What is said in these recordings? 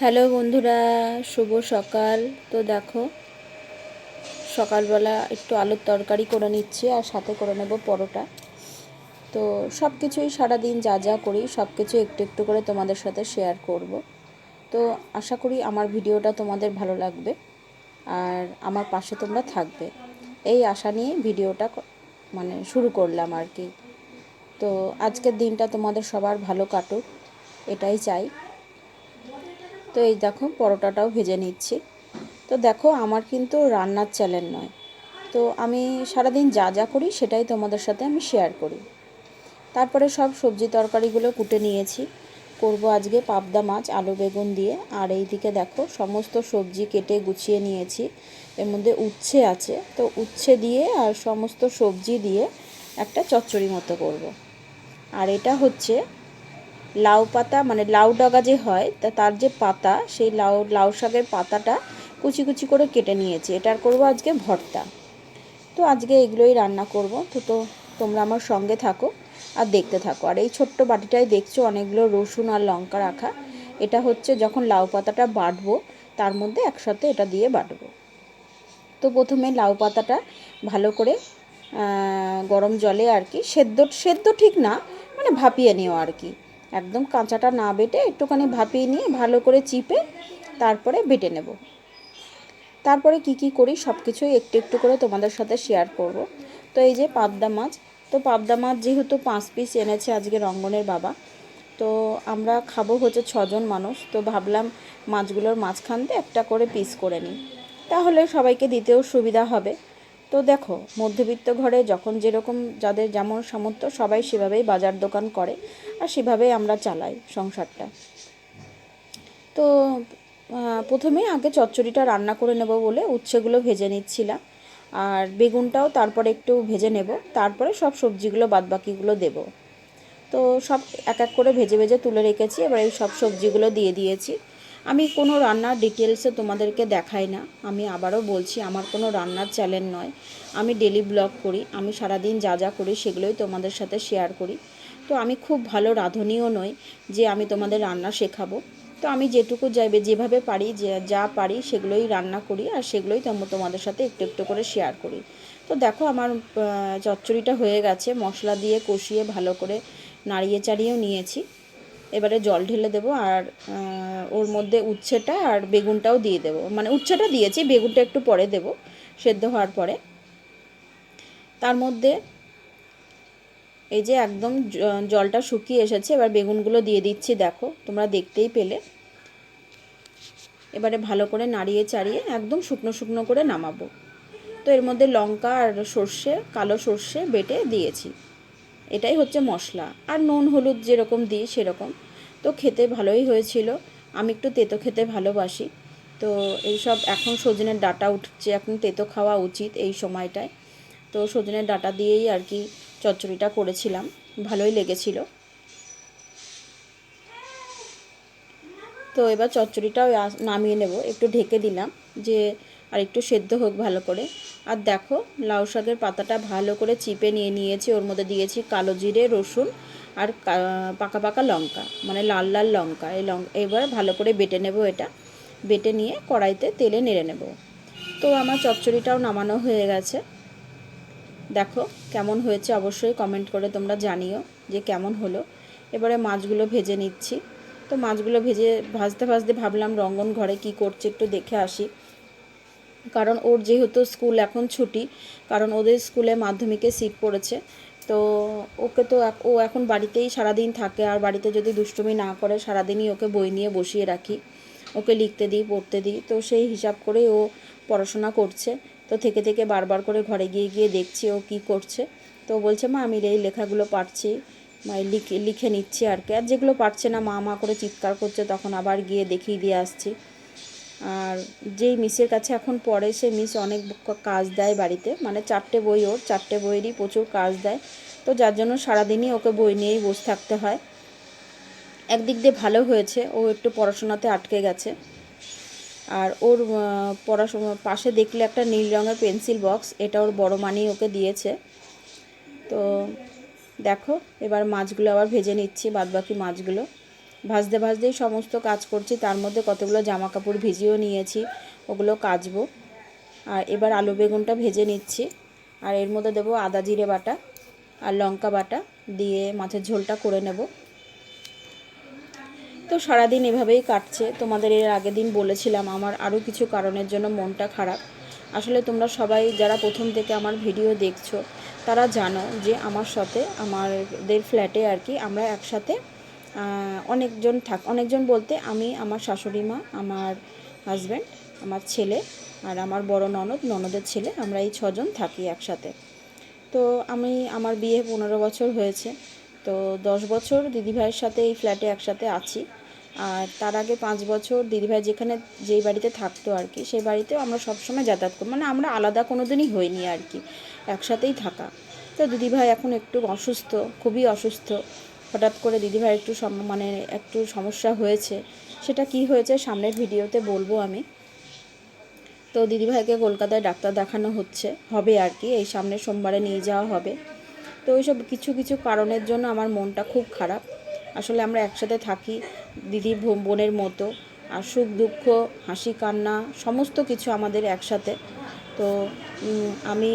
Hello বন্ধুরা, শুভ সকাল। তো দেখো, সকালবেলা একটু আলুর তরকারি করে নিচ্ছি আর সাথে করে নেব পরোটা। তো সব কিছুই সারাদিন যা যা করি সব কিছু একটু একটু করে তোমাদের সাথে শেয়ার করব। তো আশা করি আমার ভিডিওটা তোমাদের ভালো লাগবে আর আমার পাশে তোমরা থাকবে। এই আশা নিয়ে ভিডিওটা মানে শুরু করলাম আর কি। তো আজকের দিনটা তোমাদের সবার ভালো কাটুক, এটাই চাই। তো এই দেখো পরোটাটাও ভেজে নিচ্ছি। তো দেখো আমার কিন্তু রান্নার চ্যানেল নয়। তো আমি সারাদিন যা যা করি সেটাই তোমাদের সাথে আমি শেয়ার করি। তারপরে সব সবজি তরকারিগুলো কুটে নিয়েছি। করব আজকে পাবদা মাছ, আলু বেগুন দিয়ে। আর এই দিকে দেখো সমস্ত সবজি কেটে গুছিয়ে নিয়েছি। এর মধ্যে উচ্ছে আছে। তো উচ্ছে দিয়ে আর সমস্ত সবজি দিয়ে একটা চচ্চড়ি মতো করব। আর এটা হচ্ছে লাউ পাতা মানে লাউ ডগা যে হয়, তা তার যে পাতা, সেই লাউ লাউ শাকের পাতাটা কুচি কুচি করে কেটে নিয়েছি। এটার করব আজকে ভর্তা। তো আজকে এগুলোই রান্না করব। তো তো তোমরা আমার সঙ্গে থাকো আর দেখতে থাকো। আর এই ছোট্ট বাটিটায় দেখছ অনেকগুলো রসুন আর লঙ্কা রাখা। এটা হচ্ছে যখন লাউ পাতাটা বাটবো, তার মধ্যে একসাথে এটা দিয়ে বাটবো। তো প্রথমে লাউ পাতাটা ভালো করে গরম জলে আর কি সেদ্ধ সেদ্ধ ঠিক না মানে ভাপিয়ে নিও আর কি। একদম কাঁচাটা না বেটে একটুখানি ভাপিয়ে নিয়ে ভালো করে চিপে তারপরে বেটে নেব। তারপরে কি কি করি সব কিছুই একটু একটু করে তোমাদের সাথে শেয়ার করব। তো এই যে পাবদা মাছ, তো পাবদা মাছ যেহেতু পাঁচ পিস এনেছে আজকে রঙ্গনের বাবা, তো আমরা খাব হচ্ছে ছজন মানুষ, তো ভাবলাম মাছগুলোর মাঝখান দিয়ে একটা করে পিস করে নিই। তাহলে সবাইকে দিতেও সুবিধা হবে। তো দেখো মধ্যবিত্ত ঘরে যখন যেরকম যাদের যেমন সামর্থ্য সবাই সেভাবেই বাজার দোকান করে আর সেভাবেই আমরা চালাই সংসারটা। তো আহ, প্রথমেই আগে চচ্চড়িটা রান্না করে নেব বলে উচ্ছেগুলো ভেজে নিচ্ছিলাম। আর বেগুনটাও তারপরে একটু ভেজে নেব তারপরে সব সবজিগুলো বাদবাকিগুলো দেব। তো সব এক এক করে ভেজে ভেজে তুলে রেখেছি এবার এই সব সবজিগুলো দিয়ে দিয়েছি। আমি কোনো রান্নার ডিটেলসে তোমাদেরকে দেখাই না। আমি আবারও বলছি, আমার কোনো রান্নার চ্যানেল নয়। আমি ডেলি ব্লগ করি, আমি সারাদিন যা যা করি সেগুলোই তোমাদের সাথে শেয়ার করি। তো আমি খুব ভালো রাঁধুনিও নই যে আমি তোমাদের রান্না শেখাবো। তো আমি যেটুকু যাইবে, যেভাবে পারি, যে যা পারি সেগুলোই রান্না করি আর সেগুলোই তোম- তোমাদের সাথে একটু একটু করে শেয়ার করি। তো দেখো আমার চচ্চড়িটা হয়ে গেছে, মশলা দিয়ে কষিয়ে ভালো করে নাড়িয়ে চাড়িয়েও নিয়েছি। এবারে জল ঢেলে দেবো আর ওর মধ্যে উচ্ছেটা আর বেগুনটাও দিয়ে দেবো। মানে উচ্ছেটা দিয়েছি, বেগুনটা একটু পরে দেবো, সেদ্ধ হওয়ার পরে। তার মধ্যে এই যে একদম জলটা শুকিয়ে এসেছে, এবার বেগুনগুলো দিয়ে দিচ্ছি, দেখো, তোমরা দেখতেই পেলে। এবারে ভালো করে নাড়িয়ে চাড়িয়ে একদম শুকনো শুকনো করে নামাবো। তো এর মধ্যে লঙ্কা আর সর্ষে, কালো সর্ষে বেটে দিয়েছি। এটাই হচ্ছে মশলা। আর নুন, হলুদ যেরকম দিই সেরকম। তো খেতে ভালোই হয়েছিল। আমি একটু তেতো খেতে ভালোবাসি। তো এইসব এখন সজনের ডাটা উঠছে। এখন তেতো খাওয়া উচিত এই সময়টায়। তো সজনের ডাটা দিয়েই আর কি চচ্চড়িটা করেছিলাম। ভালোই লেগেছিল। তো এবার চচ্চড়িটাও নামিয়ে নেব। একটু ঢেকে দিলাম যে, আর একটু সেদ্ধ হোক ভালো করে। আর দেখো, লাউ শাকের পাতাটা ভালো করে চিপে নিয়ে নিয়েছি। ওর মধ্যে দিয়েছি কালো জিরে, রসুন আর পাকা পাকা লঙ্কা মানে লাল লাল লঙ্কা। এই লঙ্কা এবার ভালো করে বেটে নেব এটা। বেটে নিয়ে কড়াইতে তেলে নেড়ে নেব। তো আমার চচ্চড়িটাও নামানো হয়ে গেছে। দেখো কেমন হয়েছে, অবশ্যই কমেন্ট করে তোমরা জানিও যে কেমন হলো। এবারে মাছগুলো ভেজে নিচ্ছি। তো মাছগুলো ভেজে ভাজতে ভাজতে ভাবলাম রঙ্গন ঘরে কি করছে একটু দেখে আসি। কারণ ওর যেহেতু স্কুল এখন ছুটি, কারণ ওদের স্কুলে মাধ্যমিকে সিট পড়েছে। তো ওকে তো ও এখন বাড়িতেই সারাদিন থাকে, আর বাড়িতে যদি দুষ্টুমি না করে সারাদিনই ওকে বই নিয়ে বসিয়ে রাখি। ওকে লিখতে দিই, পড়তে দিই, তো সেই হিসাব করেই ও পড়াশোনা করছে। তো থেকে থেকে বারবার করে ঘরে গিয়ে গিয়ে দেখছি ও কী করছে। তো বলছে, মা, আমি এই লেখাগুলো পারছি। লিখে লিখে নিচ্ছি আর কি। আর যেগুলো পারছে না, মা মা করে চিৎকার করছে, তখন আবার গিয়ে দেখিয়ে দিয়ে আসছি। আর যেই মিসের কাছে এখন পড়ে, সে মিস অনেক কাজ দেয় বাড়িতে। মানে চারটে বই ওর, চারটে বইয়েরই প্রচুর কাজ দেয়। তো যার জন্য সারাদিনই ওকে বই নিয়েই বসে থাকতে হয়। একদিক দিয়ে ভালো হয়েছে, ও একটু পড়াশোনাতে আটকে গেছে। আর ওর পড়াশোনা পাশে দেখলে একটা নীল রঙের পেন্সিল বক্স, এটা ওর বড় মানেই ওকে দিয়েছে। তো দেখো, এবার মাছগুলো আবার ভেজে নিচ্ছি, বাদবাকি মাছগুলো। ভাজতে ভাজতেই সমস্ত কাজ করছি। তার মধ্যে কতগুলো জামা কাপড় ভিজিয়েও নিয়েছি, ওগুলো কাচবো। আর এবার আলু বেগুনটা ভেজে নিচ্ছি। আর এর মধ্যে দেবো আদা জিরে বাটা আর লঙ্কা বাটা দিয়ে মাছের ঝোলটা করে নেব। তো সারাদিন এভাবেই কাটছে। তোমাদের এর আগের দিন বলেছিলাম, আমার আরও কিছু কারণের জন্য মনটা খারাপ। আসলে তোমরা সবাই যারা প্রথম থেকে আমার ভিডিও দেখছ, তারা জানো যে আমার সাথে, আমাদের ফ্ল্যাটে আর কি আমরা একসাথে অনেকজন থাক, অনেকজন বলতে আমি, আমার শাশুড়ি মা, আমার হাজব্যান্ড আমার ছেলে আর আমার বড় ননদ, ননদের ছেলে, আমরা এই ছজন থাকি একসাথে। তো আমি, আমার বিয়ে পনেরো বছর হয়েছে। তো দশ বছর দিদিভাইয়ের সাথে এই ফ্ল্যাটে একসাথে আছি। আর তার আগে পাঁচ বছর দিদিভাই যেখানে, যেই বাড়িতে থাকতো আর কি, সেই বাড়িতেও আমরা সবসময় যাতায়াত করি। মানে আমরা আলাদা কোনো দিনই হইনি আর কি, একসাথেই থাকা। তো দিদিভাই এখন একটু অসুস্থ, খুবই অসুস্থ। হঠাৎ করে দিদিভাই একটু মানে একটু সমস্যা হয়েছে, সেটা কি হয়েছে সামনের ভিডিওতে বলব আমি। তো দিদিভাইকে কলকাতায় ডাক্তার দেখানো হচ্ছে, হবে আর কি, এই সামনের সোমবারে নিয়ে যাওয়া হবে। তো ওইসব কিছু কিছু কারণের জন্য আমার মনটা খুব খারাপ। আসলে আমরা একসাথে থাকি দিদি বোনের মতো, আর সুখ, দুঃখ, হাসি, কান্না, সমস্ত কিছু আমাদের একসাথে। তো আমি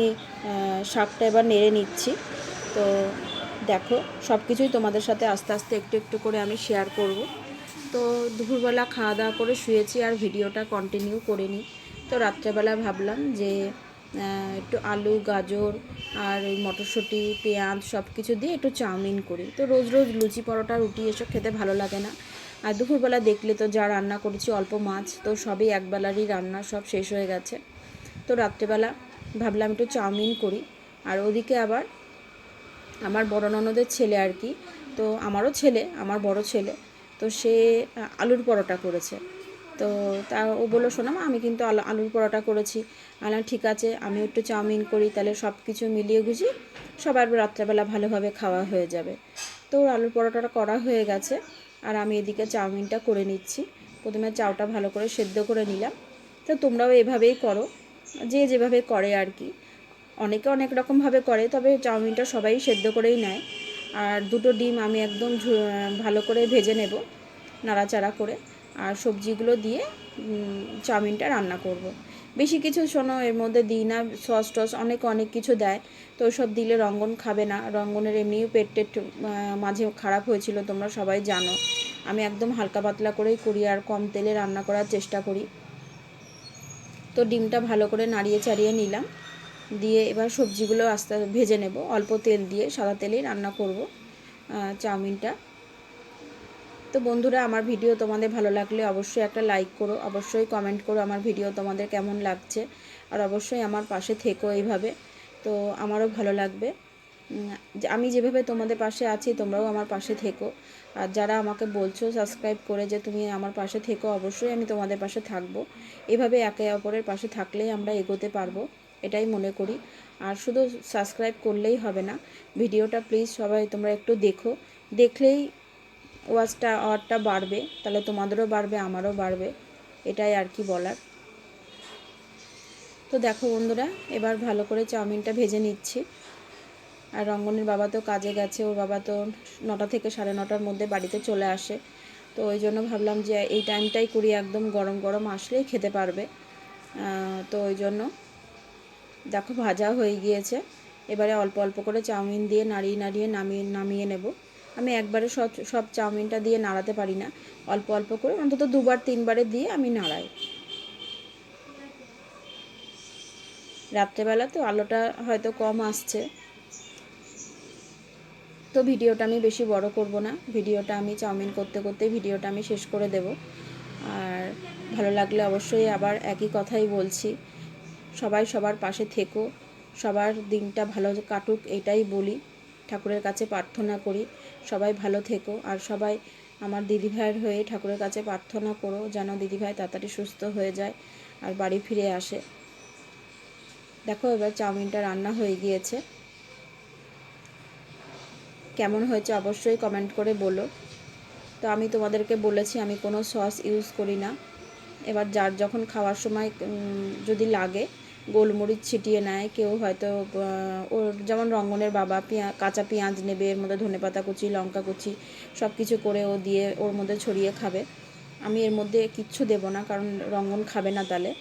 শাকটা এবার নেড়ে নিচ্ছি। তো দেখো সব কিছুই তোমাদের সাথে আস্তে আস্তে একটু একটু করে আমি শেয়ার করব। তো দুপুরবেলা খাওয়া দাওয়া করে শুয়েছি আর ভিডিওটা কন্টিনিউ করিনি। তো রাত্রেবেলা ভাবলাম যে একটু আলু, গাজর আর ওই মটরশুঁটি, পেঁয়াজ সব কিছু দিয়ে একটু চাউমিন করি। তো রোজ রোজ লুচি পরোটা, রুটি এসব খেতে ভালো লাগে না। আর দুপুরবেলা দেখলে তো যা রান্না করেছি অল্প মাছ, তো সবই একবেলারই রান্না, সব শেষ হয়ে গেছে। তো রাত্রেবেলা ভাবলাম একটু চাউমিন করি। আর ওদিকে আবার আমার বড় ননদের ছেলে আর কি। তো আমারও ছেলে, আমার বড় ছেলে। তো সে আলুর পরোটা করেছে। তো তা ও বলল, শোনো আমি কিন্তু আলু, আলুর পরোটা করেছি। আলাম ঠিক আছে, আমি একটু চাউমিন করি, তাহলে সব কিছু মিলিয়ে গুছিয়ে সবার রাত্রেবেলা ভালোভাবে খাওয়া হয়ে যাবে। তো ওর আলুর পরোটাটা করা হয়ে গেছে, আর আমি এদিকে চাউমিনটা করে নিচ্ছি। প্রথমে চাউটা ভালো করে সেদ্ধ করে নিলাম। তো তোমরাও এভাবেই করো, যে যেভাবে করে আর কি। অনেকে অনেক রকমভাবে করে, তবে চাউমিনটা সবাই সেদ্ধ করেই নেয়। আর দুটো ডিম আমি একদম ভালো করে ভেজে নেব, নাড়াচাড়া করে। আর সবজিগুলো দিয়ে চাউমিনটা রান্না করব। বেশি কিছু শোনো, এর মধ্যে দিই না, সস টস অনেক অনেক কিছু দেয়। তো সব দিলে রঙ্গন খাবে না। রঙ্গনের এমনিও পেট টেট মাঝে খারাপ হয়েছিল, তোমরা সবাই জানো। আমি একদম হালকা পাতলা করেই করি আর কম তেলে রান্না করার চেষ্টা করি। তো ডিমটা ভালো করে নাড়িয়ে চাড়িয়ে নিলাম। দিয়ে এবার সবজিগুলো আস্তে ভেজে নেব। অল্প তেল দিয়ে সাদা তেলেই রান্না করব চাউমিনটা। তো বন্ধুরা, আমার ভিডিও তোমাদের ভালো লাগলে অবশ্যই একটা লাইক করো, অবশ্যই কমেন্ট করো আমার ভিডিও তোমাদের কেমন লাগছে। আর অবশ্যই আমার পাশে থেকো এইভাবে, তো আমারও ভালো লাগবে। আমি যেভাবে তোমাদের পাশে আছি, তোমরাও আমার পাশে থেকো। আর যারা আমাকে বলছো সাবস্ক্রাইব করে যে তুমি আমার পাশে থেকো, অবশ্যই আমি তোমাদের পাশে থাকব। এভাবে একে অপরের পাশে থাকলেই আমরা এগোতে পারব। এটাই মনে করি। আর শুধু সাবস্ক্রাইব করলেই হবে না, ভিডিওটা প্লিজ সবাই তোমরা একটু দেখো। দেখলেই ওয়াচটা আওয়ারটা বাড়বে, তাহলে তোমাদেরও বাড়বে, আমারও বাড়বে, এটাই আর কি বলার। তো দেখো বন্ধুরা, এবার ভালো করে চাউমিনটা ভেজে নিচ্ছি। আর রঙ্গনের বাবা তো কাজে গেছে, ওর বাবা তো নটা থেকে সাড়ে নটার মধ্যে বাড়িতে চলে আসে। তো ওই জন্য ভাবলাম যে এই টাইমটাই করি, একদম গরম গরম আসলেই খেতে পারবে। তো ওই জন্য দেখো, ভাজা হয়ে গিয়েছে। এবারে অল্প অল্প করে চাউমিন দিয়ে নাড়িয়ে নাড়িয়ে নামিয়ে নামিয়ে নেব। আমি একবারে সব সব চাউমিনটা দিয়ে নাড়াতে পারি না। অল্প অল্প করে, অন্তত দুবার, তিনবারে দিয়ে আমি নাড়াই। রাত্রেবেলা তো আলোটা হয়তো কম আসছে। তো ভিডিওটা আমি বেশি বড় করব না। ভিডিওটা আমি চাউমিন করতে করতে ভিডিওটা আমি শেষ করে দেব। আর ভালো লাগলে অবশ্যই আবার একই কথাই বলছি। সবাই সবার পাশে থেকো, সবার দিনটা ভালো কাটুক এটাই বলি। ঠাকুরের কাছে প্রার্থনা করি, সবাই ভালো থেকো আর সবাই আমার দিদিভাইয়ের হয়ে ঠাকুরের কাছে প্রার্থনা করো যেন দিদিভাই তাড়াতাড়ি সুস্থ হয়ে যায় আর বাড়ি ফিরে আসে। দেখো এবার চাউমিনটা রান্না হয়ে গিয়েছে। কেমন হয়েছে অবশ্যই কমেন্ট করে বলো। তো আমি তোমাদেরকে বলেছি আমি কোনো সস ইউজ করি না। এবার যার যখন খাওয়ার সময় যদি লাগে গোলমরিচ ছিটিয়ে নেয়। কেউ হয়তো ওর যেমন রঙ্গনের বাবা পেঁয়া, কাঁচা পেঁয়াজ নেবে, এর মধ্যে ধনে পাতা কুচি, লঙ্কা কুচি সব কিছু করে ও দিয়ে ওর মধ্যে ছড়িয়ে খাবে। আমি এর মধ্যে কিচ্ছু দেব না, কারণ রঙ্গন খাবে না তাহলে।